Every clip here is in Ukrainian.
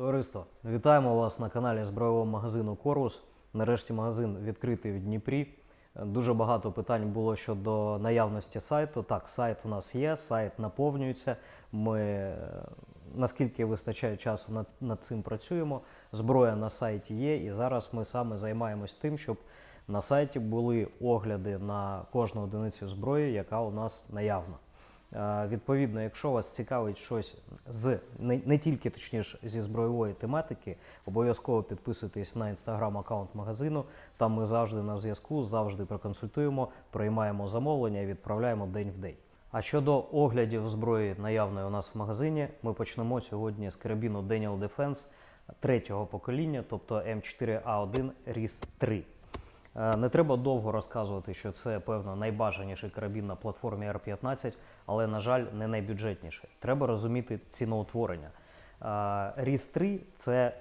Товариство, вітаємо вас на каналі збройового магазину Корвус. Нарешті магазин відкритий в Дніпрі. Дуже багато питань було щодо наявності сайту. Так, сайт у нас є, сайт наповнюється. Ми е, наскільки вистачає часу над, над цим працюємо. Зброя на сайті є, і зараз ми саме займаємось тим, щоб на сайті були огляди на кожну одиницю зброї, яка у нас наявна. Відповідно, якщо вас цікавить щось з не, не тільки точніше зі збройової тематики, обов'язково підписуйтесь на інстаграм-аккаунт магазину. Там ми завжди на зв'язку, завжди проконсультуємо, приймаємо замовлення і відправляємо день в день. А щодо оглядів зброї наявної у нас в магазині, ми почнемо сьогодні з карабіну Daniel Defense третього покоління, тобто М4А1 RIS 3. Е, Не треба довго розказувати, що це певно найбажаніший карабін на платформі R15, але, на жаль, не найбюджетніший. Треба розуміти ціноутворення. Е, RIS 3 це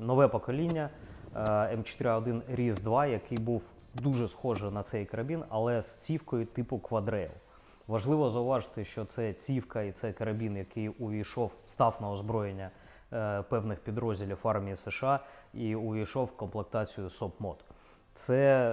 нове покоління е, М4A1 2, який був дуже схожий на цей карабін, але з цівкою типу Quadrail. Важливо зауважити, що це цівка і це карабін, який увійшов, став на озброєння певних підрозділів армії США і увійшов в комплектацію СОП-мод. Це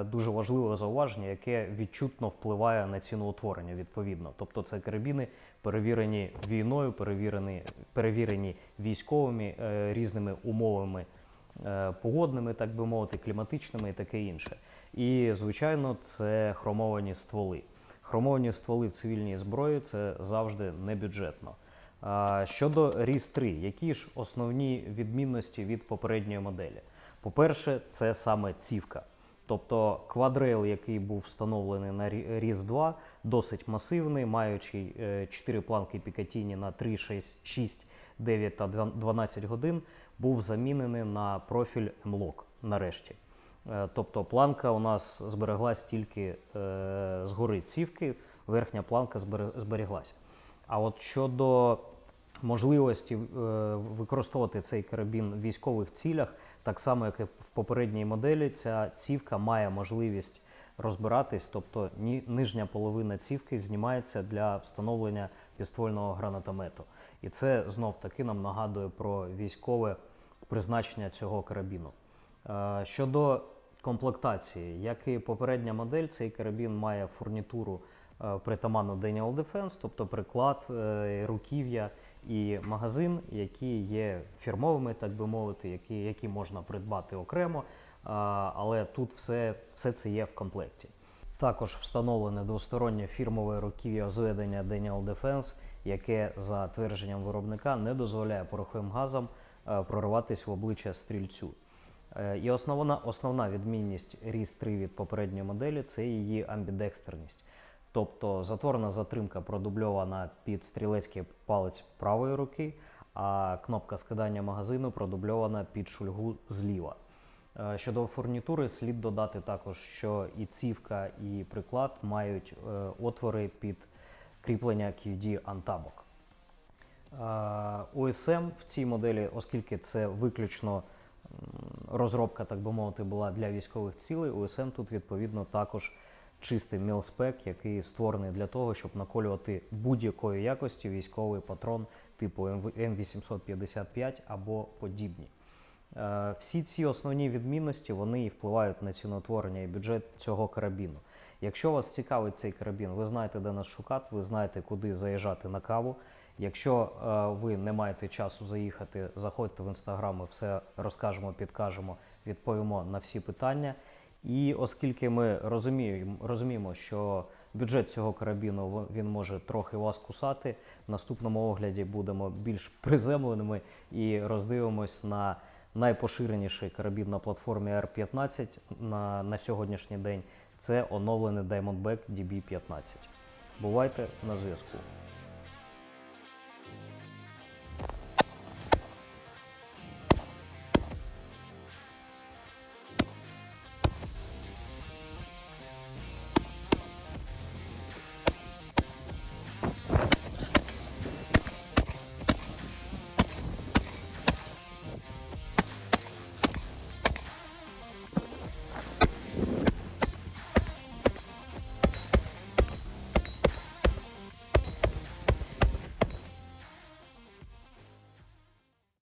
е, дуже важливе зауваження, яке відчутно впливає на ціноутворення відповідно. Тобто це карабіни перевірені війною, перевірені, перевірені військовими е, різними умовами е, погодними, так би мовити, кліматичними і таке інше. І звичайно, це хромовані стволи. Хромовані стволи в цивільній зброї це завжди небюджетно. А, Щодо RIS 3, які ж основні відмінності від попередньої моделі? По-перше, це саме цівка. Тобто квадрейл, який був встановлений на RIS 2, досить масивний, маючи 4 планки Пікатіні на 3, 6, 6, 9 та 12 годин, був замінений на профіль M-Lock нарешті. Е, Тобто планка у нас збереглась тільки е, згори цівки, верхня планка збере- А от щодо можливості е, використовувати цей карабін в військових цілях, так само як і в попередній моделі, ця цівка має можливість розбиратись, тобто ні, нижня половина цівки знімається для встановлення підствольного гранатомету. І це знов таки нам нагадує про військове призначення цього карабіну. Е, Щодо комплектації, як і попередня модель, цей карабін має фурнітуру е, притаманну Daniel Defense, тобто приклад, е, руків'я і магазин, які є фірмовими, так би мовити, які, які можна придбати окремо, але тут все, все це є в комплекті. Також встановлене двостороннє фірмове руків'я зведення Daniel Defense, яке за твердженням виробника не дозволяє пороховим газам е, прориватись в обличчя стрільцю. Е, І основна, основна відмінність RIS 3 від попередньої моделі це її амбідекстерність. Тобто затворна затримка продубльована під стрілецький палець правої руки, а кнопка скидання магазину продубльована під шульгу зліва. Е, Щодо фурнітури, слід додати також, що і цівка, і приклад мають е, отвори під кріплення QD антабок. ОСМ в цій моделі, оскільки це виключно розробка, так би мовити, була для військових цілей, ОСМ тут відповідно також чистий мілспек, який створений для того, щоб наколювати будь-якої якості військовий патрон типу М855 або подібні. Е, Всі ці основні відмінності вони і впливають на ціноутворення і бюджет цього карабіну. Якщо вас цікавить цей карабін, ви знаєте, де нас шукати, ви знаєте, куди заїжджати на каву. Якщо е, ви не маєте часу заїхати, заходьте в інстаграм, ми все розкажемо, підкажемо, відповімо на всі питання. І оскільки ми розуміємо, розуміємо, що бюджет цього карабіну він може трохи вас кусати, в наступному огляді будемо більш приземленими і роздивимось на найпоширеніший карабін на платформі R15 на, на сьогоднішній день. Це оновлений Diamondback DB15. Бувайте на зв'язку.